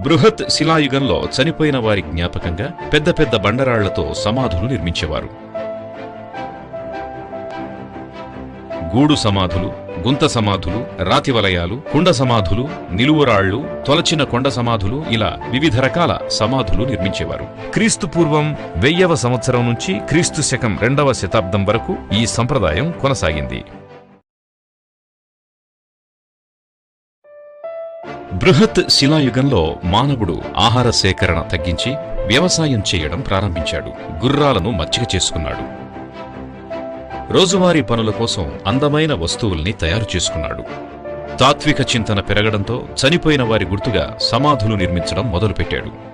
బృహత్ శిలాయుగంలో చనిపోయిన వారి జ్ఞాపకంగా పెద్ద పెద్ద బండరాళ్ళతో సమాధులు నిర్మించేవారు. గూడు సమాధులు గుంత సమాధులు రాతి వలయాలు కుండ సమాధులు నిలువురాళ్ళు తొలచిన కొండ సమాధులు ఇలా వివిధ రకాల సమాధులు నిర్మించేవారు. క్రీస్తు పూర్వం వెయ్యవ సంవత్సరం నుంచి క్రీస్తు శకం రెండవ శతాబ్దం వరకు ఈ సంప్రదాయం కొనసాగింది. బృహత్ శిలాయుగంలో మానవుడు ఆహార సేకరణ తగ్గించి వ్యవసాయం చేయడం ప్రారంభించాడు. గుర్రాలను మచ్చిక చేసుకున్నాడు. రోజువారీ పనుల కోసం అందమైన వస్తువుల్ని తయారు చేసుకున్నాడు. తాత్విక చింతన పెరగడంతో చనిపోయిన వారి గుర్తుగా సమాధులు నిర్మించడం మొదలుపెట్టాడు.